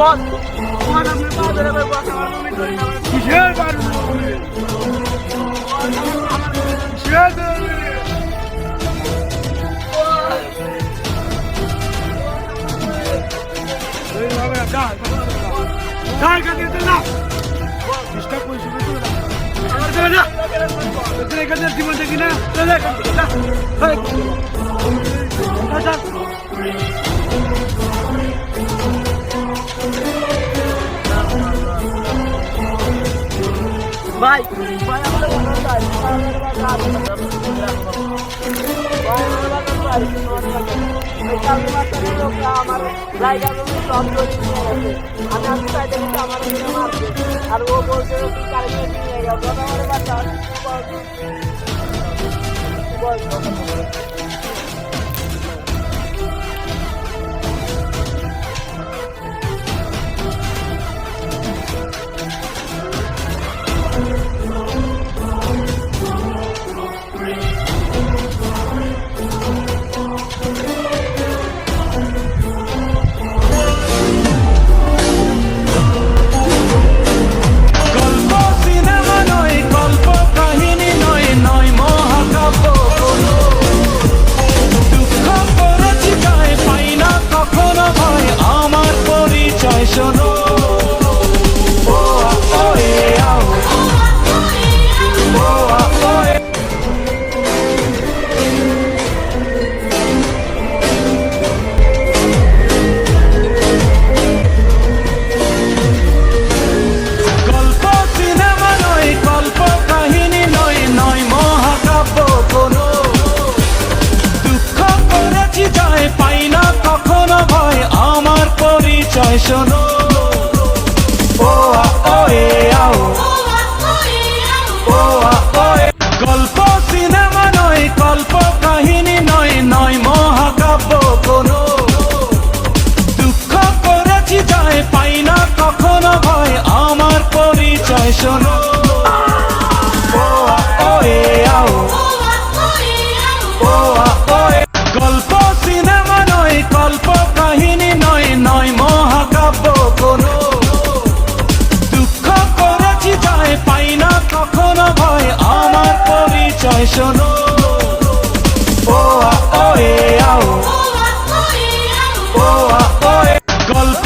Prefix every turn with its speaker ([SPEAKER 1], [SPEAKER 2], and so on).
[SPEAKER 1] পথ তোমার আমি পা ধরে ভাই বস আমার মনে করি না
[SPEAKER 2] কিসের পারু কিসের জীবন দেখি না
[SPEAKER 1] ভাই। আমার জায়গাগুলো আর ও বলছে নিয়ে গেল আমার বাচ্চা
[SPEAKER 3] শোনো। ও গল্প সিনেমা নয় কাহিনী নয় নয় মহাকাব্য কোনো। দুঃখ করেছি যায়, পাই না কখনো ভয়, আমার পরিচয় শোনো। চাই শোনো। ও আ ও এ আও ও আ ও এ। গল্প